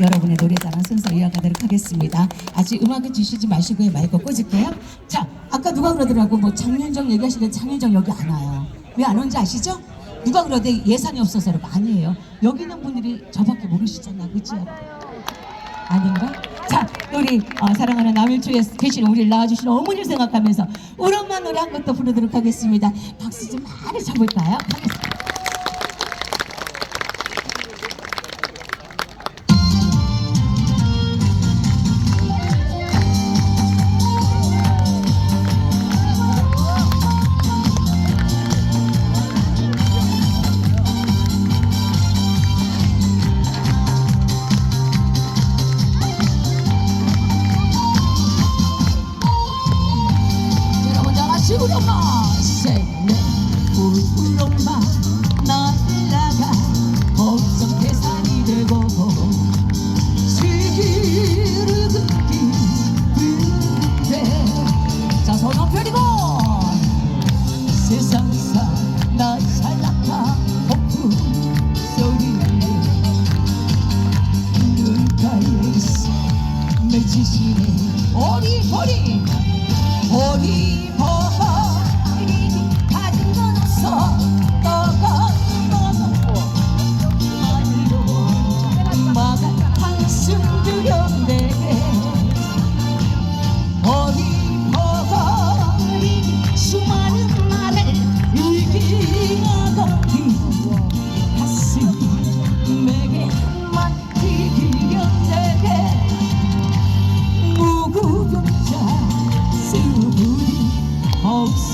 여러분의 노래자랑 순서 이어가도록 하겠습니다. 아직 음악을 주시지 마시고 마이크 꽂을게요. 자, 아까 누가 그러더라고 뭐 장윤정 얘기하시는데 장윤정 여기 안 와요. 왜 안 온지 아시죠? 누가 그러대 예산이 없어서 그런 거 아니에요. 여기 있는 분들이 저밖에 모르시잖아, 그죠? 아닌가? 자, 우리 어, 사랑하는 남일초에 계신 우리를 낳아주신 어머니를 생각하면서 우리 엄마 노래 한 것도 부르도록 하겠습니다. 박수 좀 많이 쳐볼까요? 여러분 縮め折り折り。折り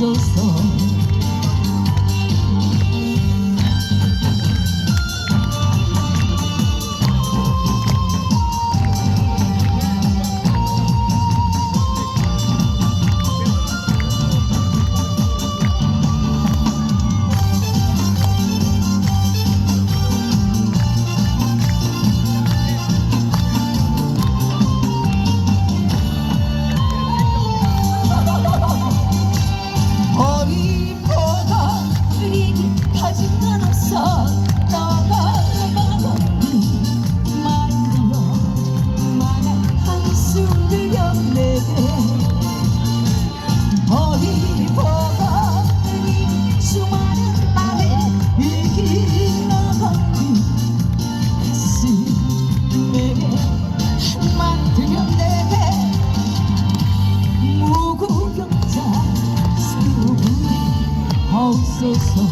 없어 없어서.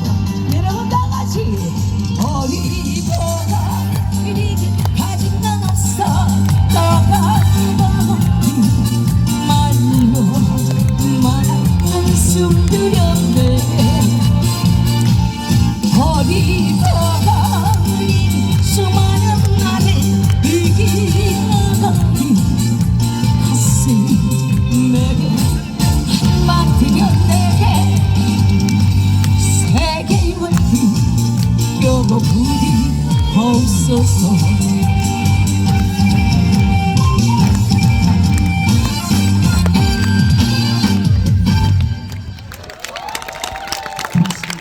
여러분 다 같이 어리보다 Nobody holds us on.